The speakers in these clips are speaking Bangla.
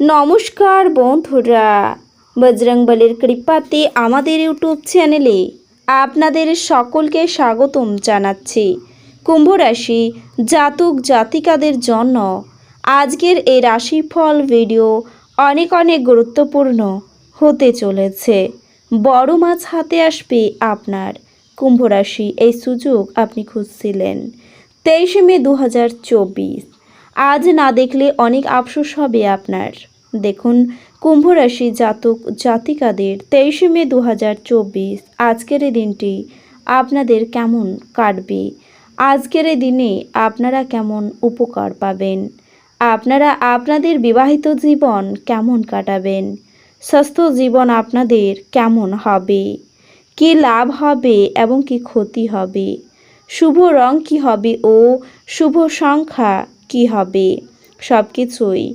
নমস্কার বন্ধুরা। বজরংবলীর কৃপাতে আমাদের ইউটিউব চ্যানেলে আপনাদের সকলকে স্বাগতম জানাচ্ছি। কুম্ভ রাশি জাতক জাতিকাদের জন্য আজকের এই রাশিফল ভিডিও অনেক অনেক গুরুত্বপূর্ণ হতে চলেছে। বড় মাছ হাতে আসবে আপনার। কুম্ভ রাশি এই সুযোগ আপনি খুঁজছিলেন। তেইশে মে দু হাজার চব্বিশ। আজ না দেখলে অনেক আফসোস হবে আপনার। দেখুন কুম্ভ রাশি জাতক জাতিকাদের তেইশে মে দু হাজার চব্বিশ। আজকের এই দিনটি আপনাদের কেমন কাটবে? আজকের এই দিনে আপনারা কেমন উপকার পাবেন? আপনারা আপনাদের বিবাহিত জীবন কেমন কাটাবেন? স্বাস্থ্য জীবন আপনাদের কেমন হবে? কি লাভ হবে এবং কি ক্ষতি হবে? শুভ রং কি হবে ও শুভ সংখ্যা কি হবে? সব কিছুই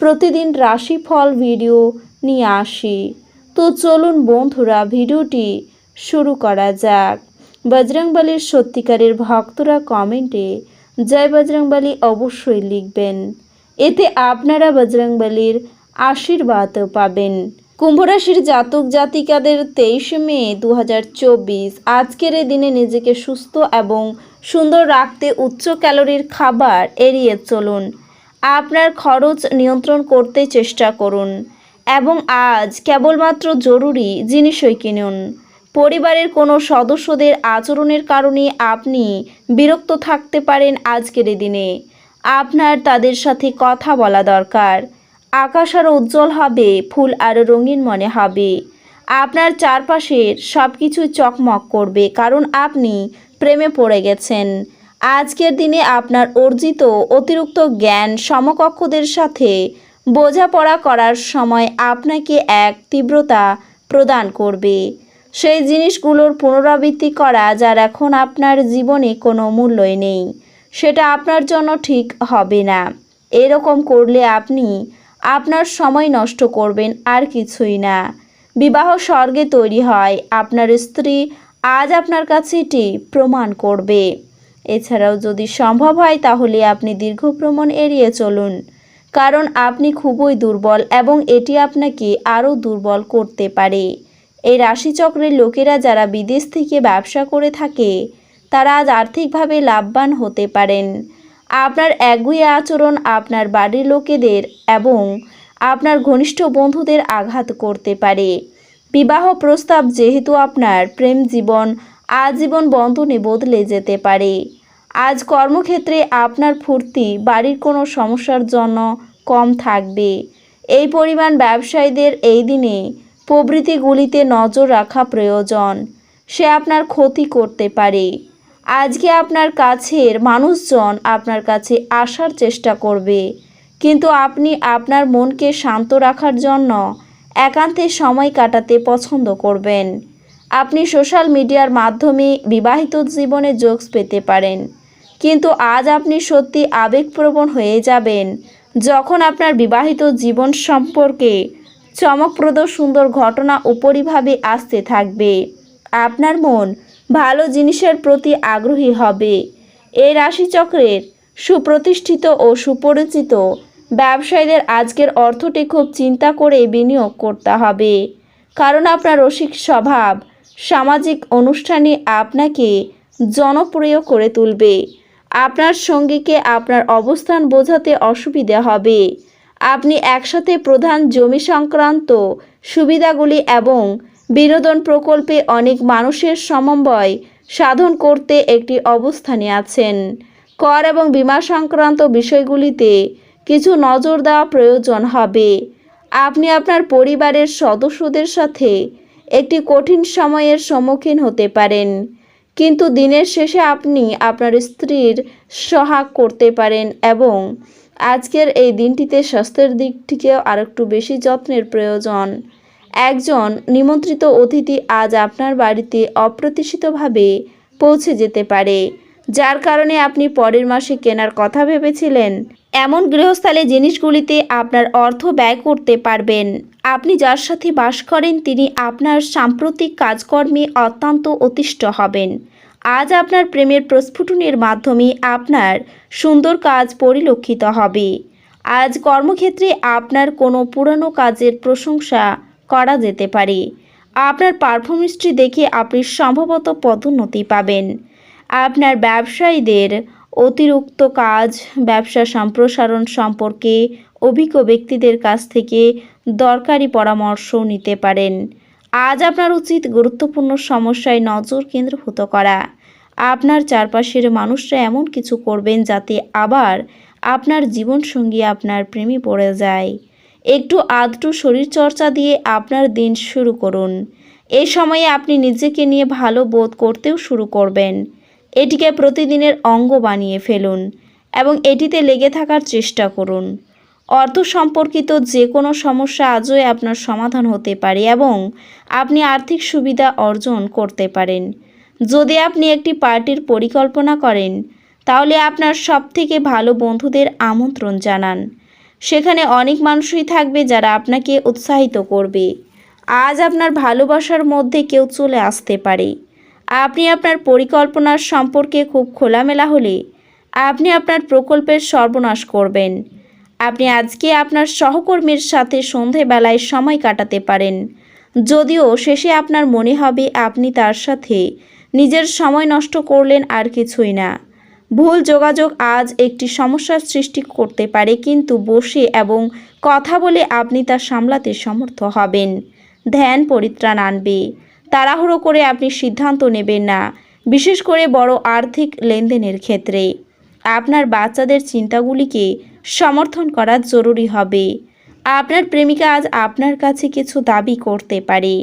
প্রতিদিন রাশিফল ভিডিও নিয়ে আসি। তো চলুন বন্ধুরা, ভিডিওটি শুরু করা যাক। বজরংবলীর সত্যিকারের ভক্তরা কমেন্টে জয় বজরংবলী অবশ্যই লিখবেন। এতে আপনারা বজরংবলীর আশীর্বাদ পাবেন। কুম্ভরাশির জাতক জাতিকাদের তেইশে মে দু হাজার চব্বিশ, আজকের এই দিনে নিজেকে সুস্থ এবং সুন্দর রাখতে উচ্চ ক্যালোরির খাবার এড়িয়ে চলুন। আপনার খরচ নিয়ন্ত্রণ করতে চেষ্টা করুন এবং আজ কেবলমাত্র জরুরি জিনিসই কিনুন। পরিবারের কোনো সদস্যদের আচরণের কারণে আপনি বিরক্ত থাকতে পারেন আজকের দিনে। আপনার তাদের সাথে কথা বলা দরকার। আকাশ আরও উজ্জ্বল হবে, ফুল আরও রঙিন মনে হবে। আপনার চারপাশের সব কিছু চকমক করবে, কারণ আপনি প্রেমে পড়ে গেছেন। আজকের দিনে আপনার অর্জিত অতিরিক্ত জ্ঞান সমকক্ষদের সাথে বোঝাপড়া করার সময় আপনাকে এক তীব্রতা প্রদান করবে। সেই জিনিসগুলোর পুনরাবৃত্তি করা যার এখন আপনার জীবনে কোনো মূল্যই নেই, সেটা আপনার জন্য ঠিক হবে না। এরকম করলে আপনি আপনার সময় নষ্ট করবেন আর কিছুই না। বিবাহ স্বর্গে তৈরি হয়, আপনার স্ত্রী আজ আপনার কাছে এটি প্রমাণ করবে। এছাড়াও যদি সম্ভব হয় তাহলে আপনি দীর্ঘ ভ্রমণ এড়িয়ে চলুন। কারণ আপনি খুবই দুর্বল এবং এটি আপনাকে আরও দুর্বল করতে পারে। এই রাশিচক্রের লোকেরা যারা বিদেশ থেকে ব্যবসা করে থাকে, তারা আজ আর্থিকভাবে লাভবান হতে পারেন। আপনার একগুয়ে আচরণ আপনার বাড়ির লোকেদের এবং আপনার ঘনিষ্ঠ বন্ধুদের আঘাত করতে পারে। বিবাহ প্রস্তাব যেহেতু আপনার প্রেম জীবন আজীবন বন্ধনে বদলে যেতে পারে। আজ কর্মক্ষেত্রে আপনার ফুর্তি বাড়ির কোনো সমস্যার জন্য কম থাকবে। এই পরিমাণ ব্যবসায়ীদের এই দিনে প্রবৃত্তিগুলিতে নজর রাখা প্রয়োজন। সে আপনার ক্ষতি করতে পারে। আজকে আপনার কাছের মানুষজন আপনার কাছে আসার চেষ্টা করবে। কিন্তু আপনি আপনার মনকে শান্ত রাখার জন্য একান্তে সময় কাটাতে পছন্দ করবেন। আপনি সোশ্যাল মিডিয়ার মাধ্যমে বিবাহিত জীবনে জোকস পেতে পারেন। কিন্তু আজ আপনি সত্যি আবেগপ্রবণ হয়ে যাবেন যখন আপনার বিবাহিত জীবন সম্পর্কে চমকপ্রদ সুন্দর ঘটনা উপরিভাবে আসতে থাকবে। আপনার মন ভালো জিনিসের প্রতি আগ্রহী হবে। এই রাশিচক্রের সুপ্রতিষ্ঠিত ও সুপরিচিত ব্যবসায়ীদের আজকের অর্থটি খুব চিন্তা করে বিনিয়োগ করতে হবে। কারণ আপনার রসিক স্বভাব সামাজিক অনুষ্ঠানে আপনাকে জনপ্রিয় করে তুলবে। আপনার সঙ্গীকে আপনার অবস্থান বোঝাতে অসুবিধা হবে। আপনি একসাথে প্রধান জমি সংক্রান্ত সুবিধাগুলি এবং বিনোদন প্রকল্পে অনেক মানুষের সমন্বয় সাধন করতে একটি অবস্থানে আছেন। কর এবং বীমা সংক্রান্ত বিষয়গুলিতে কিছু নজর দেওয়া প্রয়োজন হবে। আপনি আপনার পরিবারের সদস্যদের সাথে একটি কঠিন সময়ের সম্মুখীন হতে পারেন। কিন্তু দিনের শেষে আপনি আপনার স্ত্রীর সহাগ করতে পারেন এবং আজকের এই দিনটিতে স্বাস্থ্যের দিক থেকেও আরেকটু বেশি যত্নের প্রয়োজন। একজন নিমন্ত্রিত অতিথি আজ আপনার বাড়িতে অপ্রত্যাশিতভাবে পৌঁছে যেতে পারে। যার কারণে আপনি পরের মাসে কেনার কথা ভেবেছিলেন। এমন গৃহস্থালে জিনিসগুলিতে আপনার অর্থ ব্যয় করতে পারবেন। আপনি যার সাথে বাস করেন, তিনি আপনার সাম্প্রতিক কাজকর্মে অত্যন্ত অতিষ্ঠ হবেন। আজ আপনার প্রেমের প্রস্ফুটনের মাধ্যমে আপনার সুন্দর কাজ পরিলক্ষিত হবে। আজ কর্মক্ষেত্রে আপনার কোনো পুরনো কাজের প্রশংসা করা যেতে পারে। আপনার পারফরমেন্সটি দেখে আপনি সম্ভবত পদোন্নতি পাবেন। আপনার ব্যবসায়ীদের অতিরিক্ত কাজ, ব্যবসা সম্প্রসারণ সম্পর্কে অভিজ্ঞ ব্যক্তিদের কাছ থেকে দরকারি পরামর্শও নিতে পারেন। আজ আপনার উচিত গুরুত্বপূর্ণ সমস্যায় নজর কেন্দ্রভূত করা। আপনার চারপাশের মানুষরা এমন কিছু করবেন যাতে আবার আপনার জীবনসঙ্গী আপনার প্রেমে পড়ে যায়। একটু আধটু শরীরচর্চা দিয়ে আপনার দিন শুরু করুন। এই সময়ে আপনি নিজেকে নিয়ে ভালো বোধ করতেও শুরু করবেন। এটিকে প্রতিদিনের অঙ্গ বানিয়ে ফেলুন এবং এটিতে লেগে থাকার চেষ্টা করুন। অর্থ সম্পর্কিত যে কোনো সমস্যা আজই আপনার সমাধান হতে পারে এবং আপনি আর্থিক সুবিধা অর্জন করতে পারেন। যদি আপনি একটি পার্টির পরিকল্পনা করেন, তাহলে আপনার সবথেকে ভালো বন্ধুদের আমন্ত্রণ জানান। সেখানে অনেক মানুষই থাকবে যারা আপনাকে উৎসাহিত করবে। আজ আপনার ভালোবাসার মধ্যে কেউ চলে আসতে পারে। আপনি আপনার পরিকল্পনার সম্পর্কে খুব খোলামেলা হলে আপনি আপনার প্রকল্পের সর্বনাশ করবেন। আপনি আজকে আপনার সহকর্মীর সাথে সন্ধেবেলায় সময় কাটাতে পারেন। যদিও শেষে আপনার মনে হবে আপনি তার সাথে নিজের সময় নষ্ট করলেন আর কিছুই না। ভুল যোগাযোগ আজ একটি সমস্যার সৃষ্টি করতে পারে, কিন্তু বসে এবং কথা বলে আপনি তা সামলাতে সমর্থ হবেন। ধ্যান, পরিত্রাণ আনবে। তাড়াহুড়ো করে আপনি সিদ্ধান্ত নেবেন না, বিশেষ করে বড় আর্থিক লেনদেনের ক্ষেত্রে। আপনার বাচ্চাদের চিন্তাগুলিকে সমর্থন করা জরুরি হবে। আপনার প্রেমিকা আজ আপনার কাছে কিছু দাবি করতে পারে,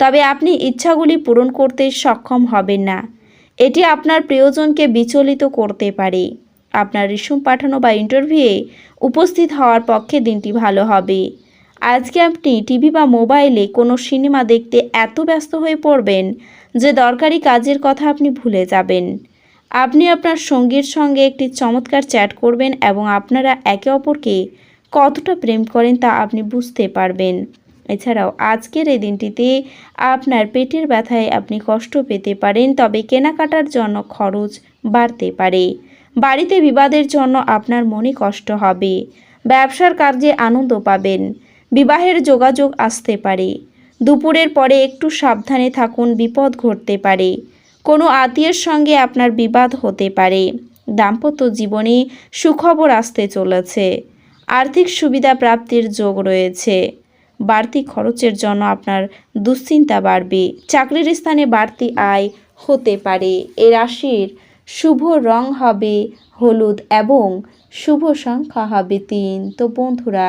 তবে আপনি ইচ্ছাগুলি পূরণ করতে সক্ষম হবেন না। এটি আপনার প্রিয়জনকে বিচলিত করতে পারে। আপনার রেশম পাঠানো বা ইন্টারভিউয়ে উপস্থিত হওয়ার পক্ষে দিনটি ভালো হবে। আজকে আপনি টিভি বা মোবাইলে কোনো সিনেমা দেখতে এত ব্যস্ত হয়ে পড়বেন যে দরকারি কাজের কথা আপনি ভুলে যাবেন। আপনি আপনার সঙ্গীর সঙ্গে একটি চমৎকার চ্যাট করবেন এবং আপনারা একে অপরকে কতটা প্রেম করেন তা আপনি বুঝতে পারবেন। এছাড়াও আজকের এই দিনটিতে আপনার পেটের ব্যথায় আপনি কষ্ট পেতে পারেন, তবে কেনাকাটার জন্য খরচ বাড়তে পারে। বাড়িতে বিবাদের জন্য আপনার মনে কষ্ট হবে। ব্যবসার কার্যে আনন্দ পাবেন। বিবাহের যোগাযোগ আসতে পারে। দুপুরের পরে একটু সাবধানে থাকুন, বিপদ ঘটতে পারে। কোনো আত্মীয়ের সঙ্গে আপনার বিবাদ হতে পারে। দাম্পত্য জীবনে সুখবর আসতে চলেছে। আর্থিক সুবিধা প্রাপ্তির যোগ রয়েছে। বাড়তি খরচের জন্য আপনার দুশ্চিন্তা বাড়বে। চাকরির স্থানে বাড়তি আয় হতে পারে। এ রাশির শুভ রং হবে হলুদ এবং শুভ সংখ্যা হবে তিন। তো বন্ধুরা